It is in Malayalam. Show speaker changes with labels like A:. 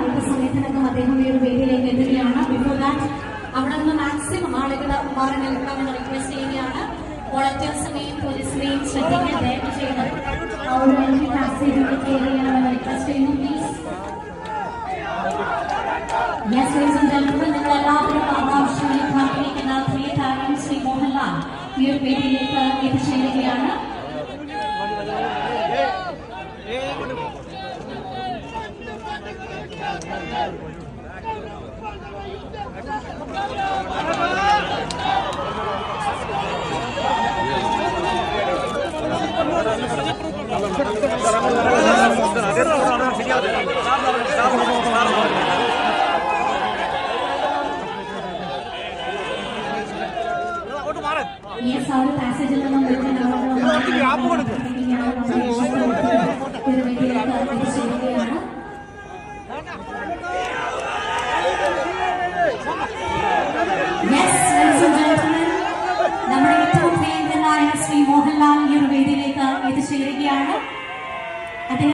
A: അല്പസമയത്തിനകം അദ്ദേഹം ഈ ഒരു വേദിയിലേക്ക് എത്തുകയാണ് ബിഫോർ ദാറ്റ് അവിടെ നിന്ന് മാക്സിമം ആളുകൾ മാറി നിൽക്കണമെന്ന് റിക്വസ്റ്റ് ചെയ്യുകയാണ് വോളണ്ടിയേഴ്സിനെയും പോലീസിനെയും ശ്രദ്ധിക്കാൻ ദയവ് ചെയ്ത് എൻട്രി പാസേജിലേക്ക് കയറിയണമെന്ന് റിക്വസ്റ്റ് ചെയ്യുന്നു പ്ലീസ് ലേഡീസ് ആൻഡ് മോഹൻലാൽ ഈ ഒരു വേദിയിലേക്ക് എത്തിച്ചേരുകയാണ്
B: അങ്ങോട്ട്
A: യെസ് ആ ഒരു പാസേജിൽ നിന്നും വരുന്ന ഒരു ലേഡീസ് ആൻഡ് നമ്മുടെ ഏറ്റവും പ്രിയങ്കരനായ ശ്രീ മോഹൻലാൽ ഈ ഒരു വേദിയിലേക്ക് എത്തിച്ചേരുകയാണ്.